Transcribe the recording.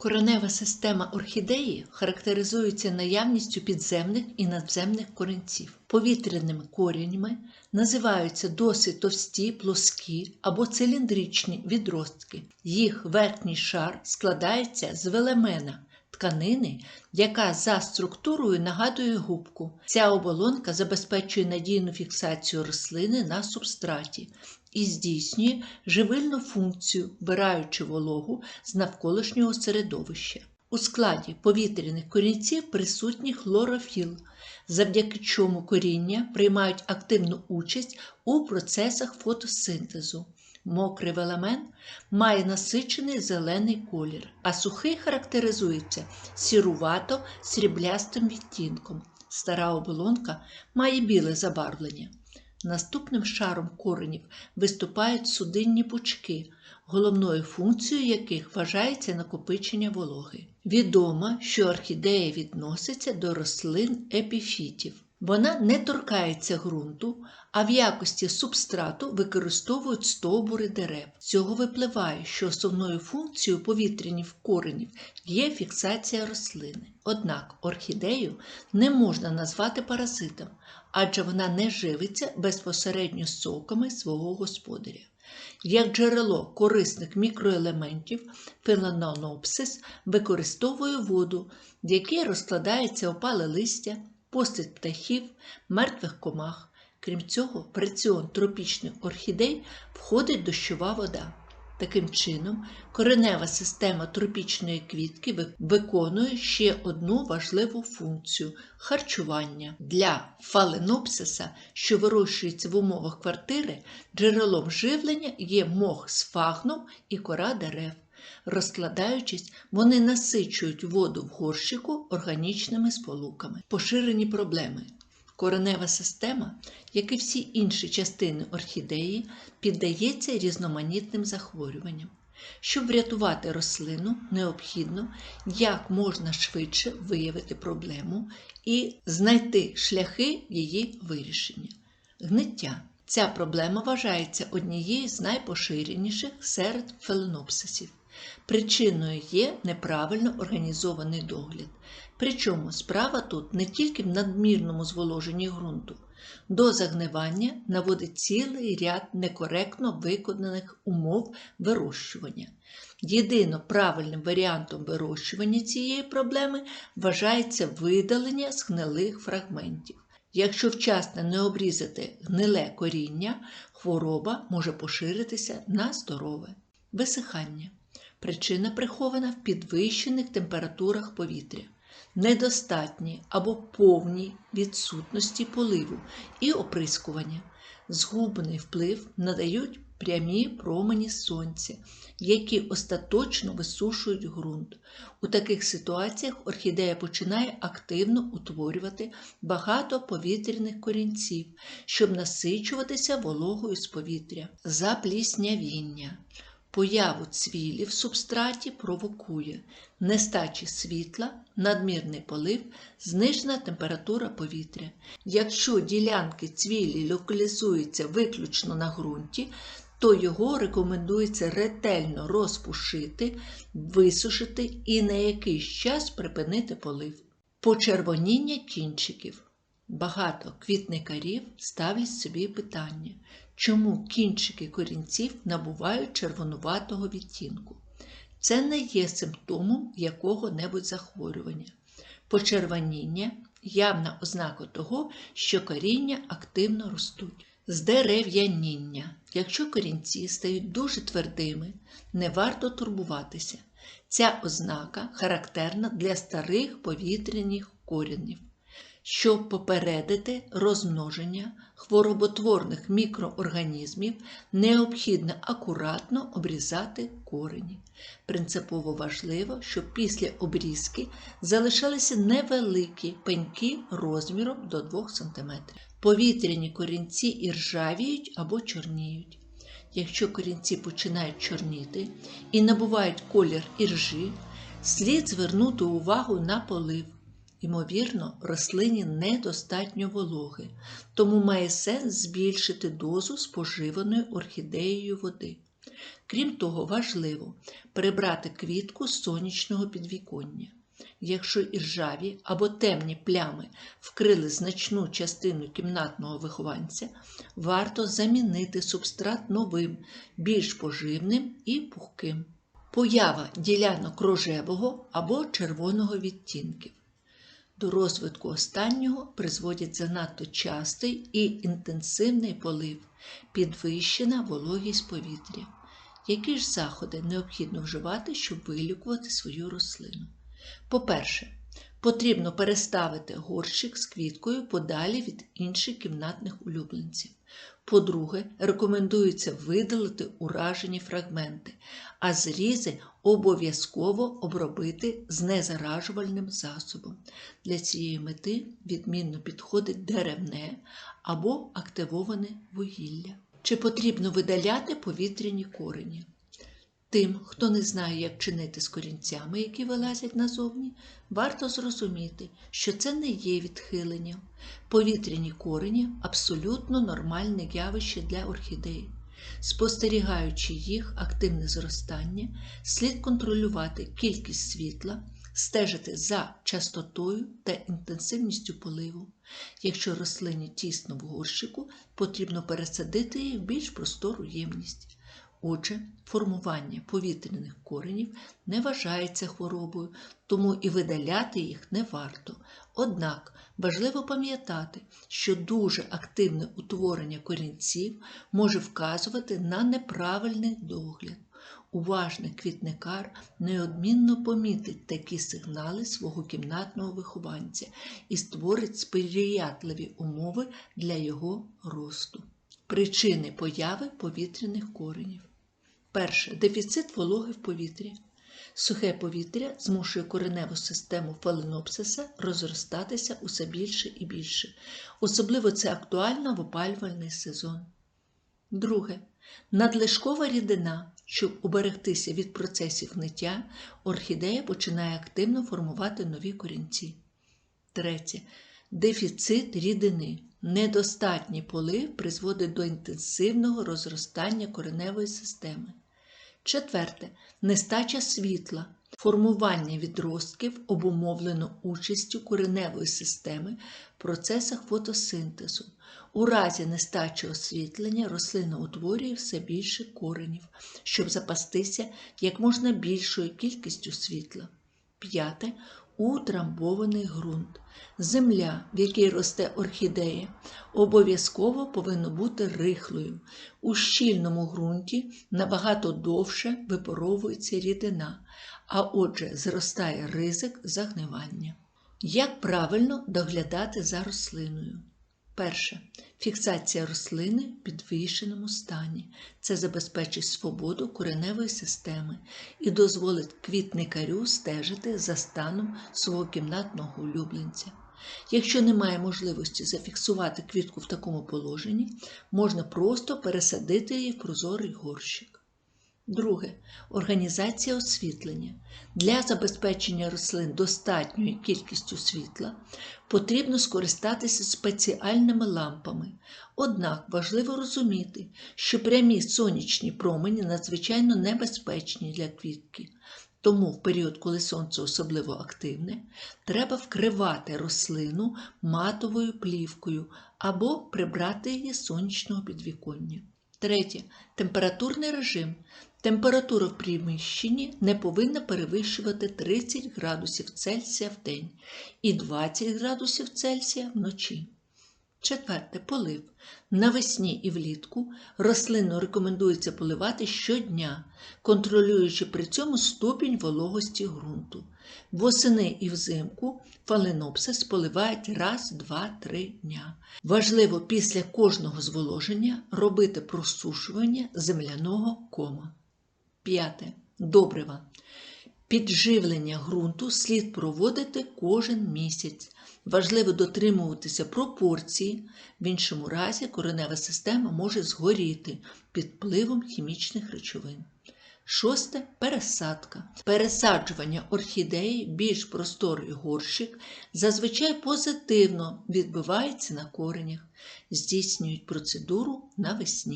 Коренева система орхідеї характеризується наявністю підземних і надземних коренців. Повітряними коріннями називаються досить товсті, плоскі або циліндричні відростки. Їх верхній шар складається з велемена тканини, яка за структурою нагадує губку. Ця оболонка забезпечує надійну фіксацію рослини на субстраті і здійснює живильну функцію, вбираючи вологу з навколишнього середовища. У складі повітряних корінців присутній хлорофіл, завдяки чому коріння приймають активну участь у процесах фотосинтезу. Мокрий велемен має насичений зелений колір, а сухий характеризується сірувато сріблястим відтінком. Стара оболонка має біле забарвлення. Наступним шаром коренів виступають судинні пучки, головною функцією яких вважається накопичення вологи. Відомо, що орхідея відноситься до рослин епіфітів. Вона не торкається ґрунту, а в якості субстрату використовують стовбури дерев. Цього випливає, що основною функцією повітряних коренів є фіксація рослини. Однак орхідею не можна назвати паразитом, адже вона не живиться безпосередньо соками свого господаря. Як джерело корисних мікроелементів, филанонопсис використовує воду, в якій розкладається опале листя, постать птахів, мертвих комах. Крім цього, в раціон тропічних орхідей входить дощова вода. Таким чином, коренева система тропічної квітки виконує ще одну важливу функцію харчування. Для фаленопсиса, що вирощується в умовах квартири, джерелом живлення є мох з фагном і кора дерев. Розкладаючись, вони насичують воду в горщику органічними сполуками. Поширені проблеми. Коренева система, як і всі інші частини орхідеї, піддається різноманітним захворюванням. Щоб врятувати рослину, необхідно як можна швидше виявити проблему і знайти шляхи її вирішення. Гниття. Ця проблема вважається однією з найпоширеніших серед феленопсисів. Причиною є неправильно організований догляд. Причому справа тут не тільки в надмірному зволоженні ґрунту. До загнивання наводить цілий ряд некоректно виконаних умов вирощування. Єдино правильним варіантом вирощування цієї проблеми вважається видалення з гнилих фрагментів. Якщо вчасно не обрізати гниле коріння, хвороба може поширитися на здорове. Висихання. Причина прихована в підвищених температурах повітря, недостатній або повній відсутності поливу і оприскування. Згубний вплив надають прямі промені сонця, які остаточно висушують ґрунт. У таких ситуаціях орхідея починає активно утворювати багато повітряних корінців, щоб насичуватися вологою з повітря, запліснявіння. Появу цвілі в субстраті провокує нестачі світла, надмірний полив, знижена температура повітря. Якщо ділянки цвілі локалізуються виключно на ґрунті, то його рекомендується ретельно розпушити, висушити і на якийсь час припинити полив. Почервоніння кінчиків. Багато квітникарів ставлять собі питання, чому кінчики корінців набувають червонуватого відтінку. Це не є симптомом якого-небудь захворювання. Почервоніння явна ознака того, що коріння активно ростуть. Здерев'яніння. Якщо корінці стають дуже твердими, не варто турбуватися. Ця ознака характерна для старих повітряних корінів. Щоб попередити розмноження хвороботворних мікроорганізмів, необхідно акуратно обрізати корені. Принципово важливо, щоб після обрізки залишалися невеликі пеньки розміром до 2 см. Повітряні корінці іржавіють або чорніють. Якщо корінці починають чорніти і набувають колір іржі, слід звернути увагу на полив. Ймовірно, рослині недостатньо вологи, тому має сенс збільшити дозу споживаної орхідеєю води. Крім того, важливо прибрати квітку з сонячного підвіконня. Якщо іржаві або темні плями вкрили значну частину кімнатного вихованця, варто замінити субстрат новим, більш поживним і пухким. Поява ділянок рожевого або червоного відтінків. До розвитку останнього призводять занадто частий і інтенсивний полив, підвищена вологість повітря. Які ж заходи необхідно вживати, щоб вилікувати свою рослину? По-перше, потрібно переставити горщик з квіткою подалі від інших кімнатних улюбленців. По-друге, рекомендується видалити уражені фрагменти, а зрізи обов'язково обробити з незаражувальним засобом. Для цієї мети відмінно підходить деревне або активоване вугілля. Чи потрібно видаляти повітряні корені? Тим, хто не знає, як чинити з корінцями, які вилазять назовні, варто зрозуміти, що це не є відхиленням. Повітряні корені абсолютно нормальне явище для орхідеї. Спостерігаючи їх активне зростання, слід контролювати кількість світла, стежити за частотою та інтенсивністю поливу. Якщо рослині тісно в горщику, потрібно пересадити її в більш простору ємність. Отже, формування повітряних коренів не вважається хворобою, тому і видаляти їх не варто. Однак важливо пам'ятати, що дуже активне утворення корінців може вказувати на неправильний догляд. Уважний квітникар неодмінно помітить такі сигнали свого кімнатного вихованця і створить сприятливі умови для його росту. Причини появи повітряних коренів. Перше дефіцит вологи в повітрі. Сухе повітря змушує кореневу систему фаленопсиса розростатися усе більше і більше. Особливо це актуально в опалювальний сезон. Друге. Надлишкова рідина. Щоб уберегтися від процесів гниття, орхідея починає активно формувати нові корінці. Третє. Дефіцит рідини. Недостатній полив призводить до інтенсивного розростання кореневої системи. Четверте. Нестача світла. Формування відростків обумовлено участю кореневої системи в процесах фотосинтезу. У разі нестачі освітлення рослина утворює все більше коренів, щоб запастися як можна більшою кількістю світла. П'яте утрамбований ґрунт. Земля, в якій росте орхідея, обов'язково повинна бути рихлою. У щільному ґрунті набагато довше випаровується рідина, а отже, зростає ризик загнивання. Як правильно доглядати за рослиною? Перше. Фіксація рослини в підвищеному стані. Це забезпечить свободу кореневої системи і дозволить квітникарю стежити за станом свого кімнатного улюбленця. Якщо немає можливості зафіксувати квітку в такому положенні, можна просто пересадити її в прозорий горщик. Друге. Організація освітлення. Для забезпечення рослин достатньою кількістю світла потрібно скористатися спеціальними лампами. Однак важливо розуміти, що прямі сонячні промені надзвичайно небезпечні для квітки. Тому в період, коли сонце особливо активне, треба вкривати рослину матовою плівкою або прибрати її з сонячного підвіконня. Третє. Температурний режим. Температура в приміщенні не повинна перевищувати 30 градусів Цельсія в день і 20 градусів Цельсія вночі. Четверте полив. Навесні і влітку рослину рекомендується поливати щодня, контролюючи при цьому ступінь вологості ґрунту. Восени і взимку фаленопсис поливають раз, два, три дня. Важливо після кожного зволоження робити просушування земляного кома. П'яте. Добрива. Підживлення ґрунту слід проводити кожен місяць. Важливо дотримуватися пропорції, в іншому разі коренева система може згоріти під впливом хімічних речовин. Шосте пересадка. Пересаджування орхідеї більш просторий горщик зазвичай позитивно відбивається на коренях, здійснюють процедуру навесні.